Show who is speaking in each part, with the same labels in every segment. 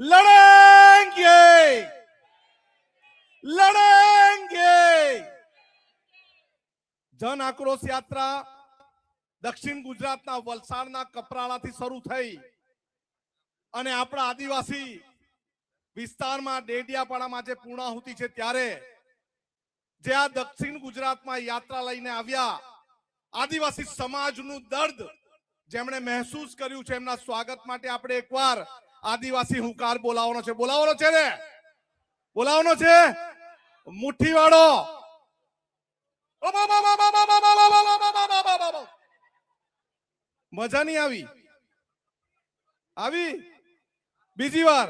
Speaker 1: લડેંગે. લડેંગે. જન આક્રોશ યાત્રા દક્ષિણ ગુજરાતના વલસાડના કપરાળાથી શરૂ થઈ અને આપણા આદિવાસી વિસ્તારમાં ડેડિયાપાડામાં જે પૂર્ણાહુતિ છે ત્યારે જે આ દક્ષિણ ગુજરાતમાં યાત્રા લઈને આવ્યા, આદિવાસી સમાજનું દર્દ જેમણે મહેસૂસ કર્યું છે એમના સ્વાગત માટે આપણે એકવાર આદિવાસી હુંકાર બોલાવવાનો છે. બોલાવવાનો છે ને? બોલાવવાનો છે? મુઠ્ઠી વાળો મજા નહીં આવી. આવી? બીજી વાર.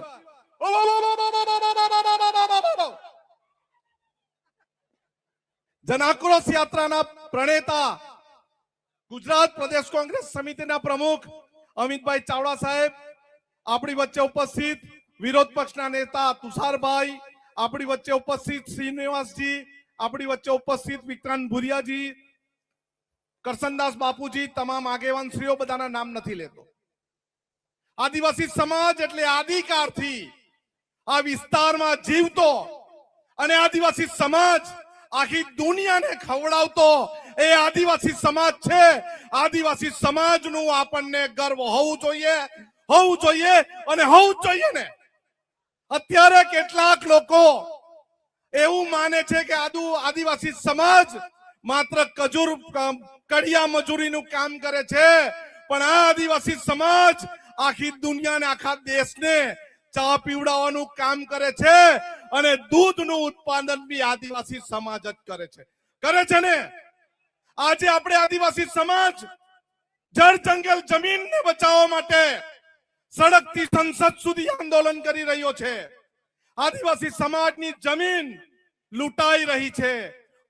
Speaker 1: જનાક્રોશ યાત્રાના પ્રણેતા ગુજરાત પ્રદેશ કોંગ્રેસ સમિતિના પ્રમુખ અમિતભાઈ ચાવડા સાહેબ આપણી વચ્ચે ઉપસ્થિત વિરોધ પક્ષના નેતા તુષારભાઈ, આપણી વચ્ચે ઉપસ્થિત શ્રીનિવાસજી, આપણી વચ્ચે ઉપસ્થિત વિક્રાંત ભુરિયાજી, કરસનદાસ બાપુજી, તમામ આગેવાન શ્રીઓ બધાના નામ નથી લેતો. આદિવાસી સમાજ એટલે આદિકાળથી આ વિસ્તારમાં જીવતો અને આદિવાસી સમાજ આખી દુનિયાને ખવડાવતો એ આદિવાસી સમાજ છે. આદિવાસી સમાજનું આપણને ગર્વ હોવું જોઈએ હોવું જોઈએ અને હોવું જોઈએ ને. અત્યારે કેટલાક લોકો એવું માને છે કે આદુ, આદિવાસી સમાજ માત્ર કજૂર કડિયા મજૂરીનું કામ કરે છે, પણ આ આદિવાસી સમાજ આખી દુનિયાને, આખા દેશને ચા પીવડાવવાનું કામ કરે છે અને દૂધનું ઉત્પાદન બી આદિવાસી સમાજ જ કરે છે. કરે છે ને? આજે આપણે આદિવાસી સમાજ જળ જંગલ જમીનને બચાવવા માટે સડકથી સંસદ સુધી આંદોલન કરી રહ્યો છે. આદિવાસી સમાજની જમીન લૂંટાઈ રહી છે.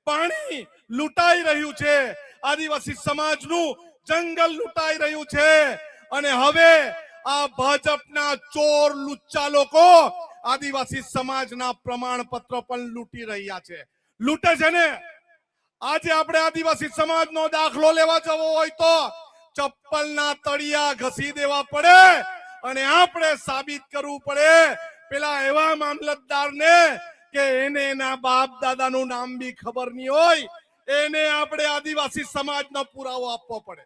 Speaker 1: પાણી લૂંટાઈ રહ્યું છે. આદિવાસી સમાજનું જંગલ લૂંટાઈ રહ્યું છે. અને હવે આ ભાજપના ચોર લુચ્ચા લોકો આદિવાસી સમાજના પ્રમાણપત્રો પણ લૂંટી રહ્યા છે. લૂંટે છે ને? આજે આપણે આદિવાસી સમાજનો દાખલો લેવા જવો હોય તો ચપ્પલના તળિયા ઘસી દેવા પડે અને આપણે સાબિત કરવું પડે. પેલા એવા મામલતદારને કે એને એના બાપ દાદાનું નામ બી ખબર નહીં હોય, એને આપણે આદિવાસી સમાજનો પુરાવો આપવો પડે.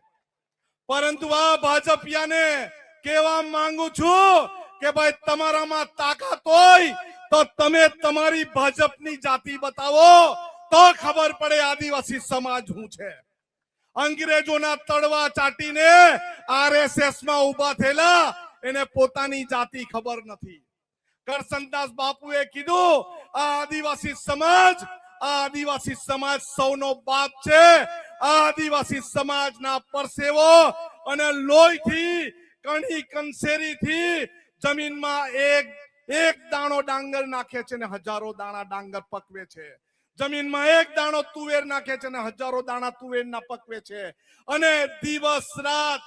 Speaker 1: પરંતુ આ ભાજપિયાને કેવા માંગુ છું કે ભાઈ તમારામાં તાકાત હોય તો તમે તમારી ભાજપની જાતિ બતાવો. તો ખબર પડે આદિવાસી સમાજ શું છે. અંગ્રેજોના તળવા ચાટીને આરએસએસમાં ઊભા થયેલા, એને પોતાની જાતિ ખબર નથી. કરસનદાસ બાપુએ કીધું, આ આદિવાસી સમાજ, આ આદિવાસી સમાજ સૌનો બાપ છે. આ આદિવાસી સમાજના પરસેવો અને લોહીથી, કણી કંસેરીથી જમીનમાં એક એક દાણો ડાંગર નાખે છે ને હજારો દાણા ડાંગર પકવે છે. જમીનમાં એક દાણો તુવેર નાખે છે અને હજારો દાણા તુવેરના પકવે છે. અને દિવસ રાત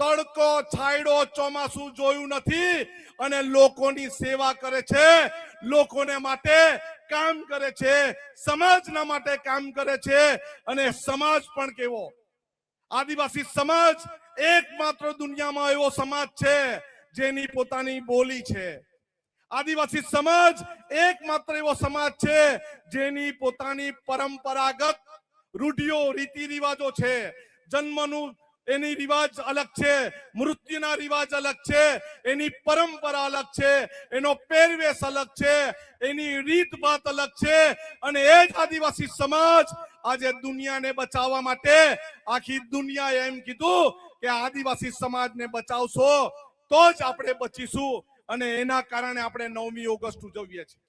Speaker 1: તડકો, છાયડો, ચોમાસું જોયું નથી અને લોકોની સેવા કરે છે, લોકોને માટે કામ કરે છે, સમાજના માટે કામ કરે છે અને સમાજ પણ કેવો? આદિવાસી સમાજ એકમાત્ર દુનિયામાં એવો સમાજ છે જેની પોતાની બોલી છે. આદિવાસી સમાજ એકમાત્ર એવો સમાજ છે જેની પોતાની પરંપરાગત રૂઢિઓ રીતિ રિવાજો છે. જન્મનું એની રિવાજ અલગ છે, મૃત્યુના રિવાજ અલગ છે, એની પરંપરા અલગ છે, એનો પહેરવેશ અલગ છે, એની રીત ભાત અલગ છે અને એ જ આદિવાસી સમાજ આજે દુનિયાને બચાવવા માટે આખી દુનિયાએ એમ કીધું કે આદિવાસી સમાજને બચાવશો તો જ આપણે બચીશું. અને એના કારણે આપણે નવમી ઓગસ્ટ ઉજવીએ છીએ.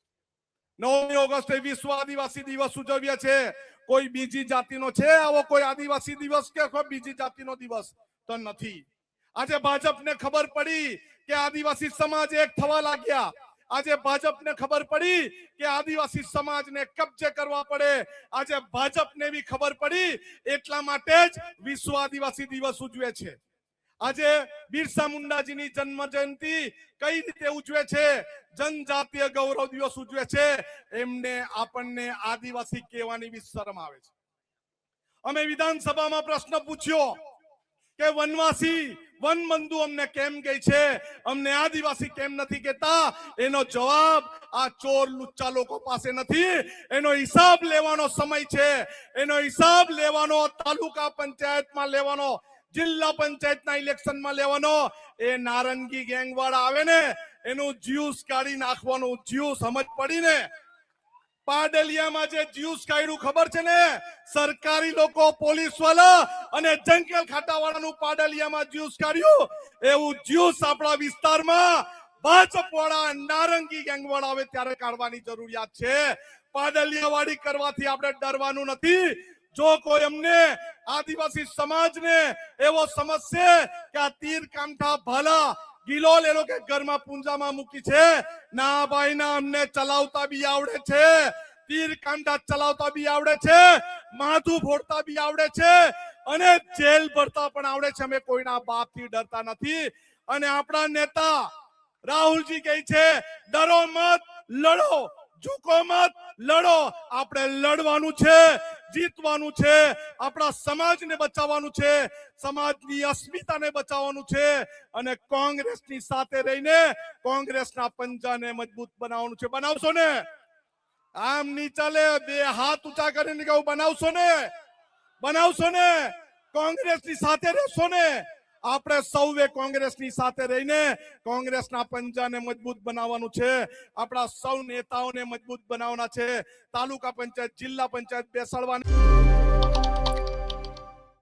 Speaker 1: નવમી ઓગસ્ટે વિશ્વ આદિવાસી દિવસ ઉજવીએ છીએ. કોઈ બીજી જાતિનો છે આવો કોઈ આદિવાસી દિવસ કે કોઈ બીજી જાતિનો દિવસ તો નથી. આજે ભાજપને ખબર પડી કે આદિવાસી સમાજ એક થવા લાગ્યા. આજે ભાજપને ખબર પડી કે આદિવાસી સમાજને કબજે કરવા પડે. આજે ભાજપને બી ખબર પડી એટલા માટે જ વિશ્વ આદિવાસી દિવસ ઉજવે છે. આજે બિરસા મુંડાજીની જન્મ જયંતિ કઈ રીતે ઉજવે છે? જનજાતીય ગૌરવ દિવસ ઉજવે છે. એમને આપણને આદિવાસી કહેવાની બી શરમ આવે છે. અમે વિધાનસભામાં પ્રશ્ન પૂછ્યો કે વનવાસી વનબંધુ અમને કેમ કહે છે? અમને આદિવાસી કેમ નથી કહેતા? એનો જવાબ આ ચોર લુચ્ચા લોકો પાસે નથી. એનો હિસાબ લેવાનો સમય છે. એનો હિસાબ લેવાનો, તાલુકા પંચાયતમાં લેવાનો જિલ્લા પંચાયતના ઇલેક્શનમાં લેવાનો. એ નારંગી ગેંગ વાળા આવે ને, એનું જ્યુસ કાઢી નાખવાનું. જ્યુસ સમજ પડી ને? પાડલિયામાં જે જ્યુસ કાઢ્યું, ખબર છે ને? સરકારી લોકો પોલીસવાળા અને જંગલ ખાતા વાળાનું પાડલિયામાં જ્યુસ કાઢ્યું. એવું જ્યુસ આપણા વિસ્તારમાં ભાજપ વાળા નારંગી ગેંગ વાળા આવે ત્યારે કાઢવાની જરૂરિયાત છે. પાડલિયા વાળી કરવાથી આપણે ડરવાનું નથી. જો કોઈ અમને આદિવાસી સમાજને એવો સમજશે કે આ તીર કાંઠા ભલા ગિલોલ એ લોકો ઘરમાં પૂંજામાં મૂકી છે ના ભાઈ ના અમને ચલાવતા બી આવડે છે તીર કાંઠા ચલાવતા બી આવડે છે માથું ફોડતા બી આવડે છે અને જેલ ભરતા પણ આવડે છે અમે કોઈના બાપથી ડરતા નથી। અને આપણા નેતા રાહુલજી કહે છે, ડરો મત, લડો, ઝૂકો મત, લડો. આપણે લડવાનું છે. જીતવાનું છે, આપણા સમાજને બચાવવાનું છે, સમાજની અસ્મિતાને બચાવવાનું છે અને કોંગ્રેસની સાથે રહીને કોંગ્રેસના પંજાને મજબૂત બનાવવાનું છે. બનાવશો ને? આમ નહીં ચાલે, બે હાથ ઊંચા કરીને કહું, બનાવશો ને? બનાવશો ને? કોંગ્રેસની સાથે રહેશો ને? આપણે સૌએ કોંગ્રેસની સાથે રહીને કોંગ્રેસના પંજાને મજબૂત બનાવવાનું છે. આપણા સૌ નેતાઓને મજબૂત બનાવવાના છે. તાલુકા પંચાયત, જિલ્લા પંચાયત બેસાડવાની